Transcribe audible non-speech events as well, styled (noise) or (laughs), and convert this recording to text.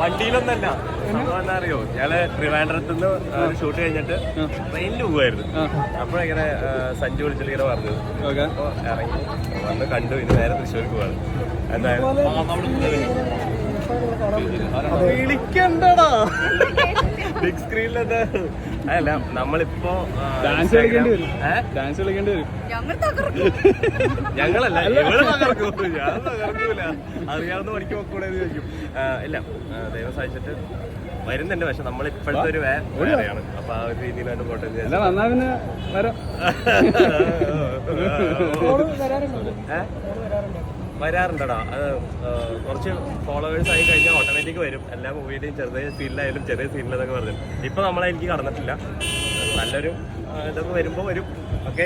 വണ്ടിയിലൊന്നല്ല. എന്താ അറിയോ ഞങ്ങൾ ട്രിവാൻഡ്രത്ത് നിന്ന് ഒരു ഷൂട്ട് കഴിഞ്ഞിട്ട് ട്രെയിനിൽ പോവായിരുന്നു. അപ്പോഴിങ്ങനെ ഇങ്ങനെ സഞ്ജു വിളിച്ചിട്ട് ഇങ്ങനെ പറഞ്ഞു അപ്പോൾ ഇറങ്ങി. വന്ന് കണ്ടു. ഇനി നേരെ തൃശ്ശൂർക്ക് പോവാണ്. എന്തായാലും. വിളിക്കണ്ടടാ. (laughs) ബിഗ് സ്ക്രീനിൽ എന്താ? അല്ല നമ്മളിപ്പോ ഡാൻസ് കളിക്കേണ്ടി വരും. ഡാൻസ് കളിക്കേണ്ടി വരും. ഞങ്ങളല്ല ഇവൾ തകർക്കും. ഞാൻ തകർക്കൂല. അറിയാവുന്ന പണിക്ക് പൊക്കൂടെ എന്ന് ചോദിക്കും. ഇല്ല ദൈവം സഹായിച്ചിട്ട് വരുന്നുണ്ട് പക്ഷെ നമ്മൾ ഇപ്പോഴത്തെ ഒരു വേറെയാണ്. അപ്പൊ ആ ഒരു പോട്ടെ അല്ല വന്നാ പിന്നെ വരാം? (laughs) വരാറുണ്ടടാ. അത് കുറച്ച് ഫോളോവേഴ്സ് ആയി കഴിഞ്ഞാൽ ഓട്ടോമാറ്റിക് വരും. എല്ലാ മൂവിയുടെയും ചെറിയ സീനിലായാലും ചെറിയ സീനിലതൊക്കെ പറഞ്ഞു ഇപ്പൊ നമ്മളെ എനിക്ക് കടന്നിട്ടില്ല. നല്ലൊരു ഇതൊക്കെ വരുമ്പോ വരും. ഓക്കെ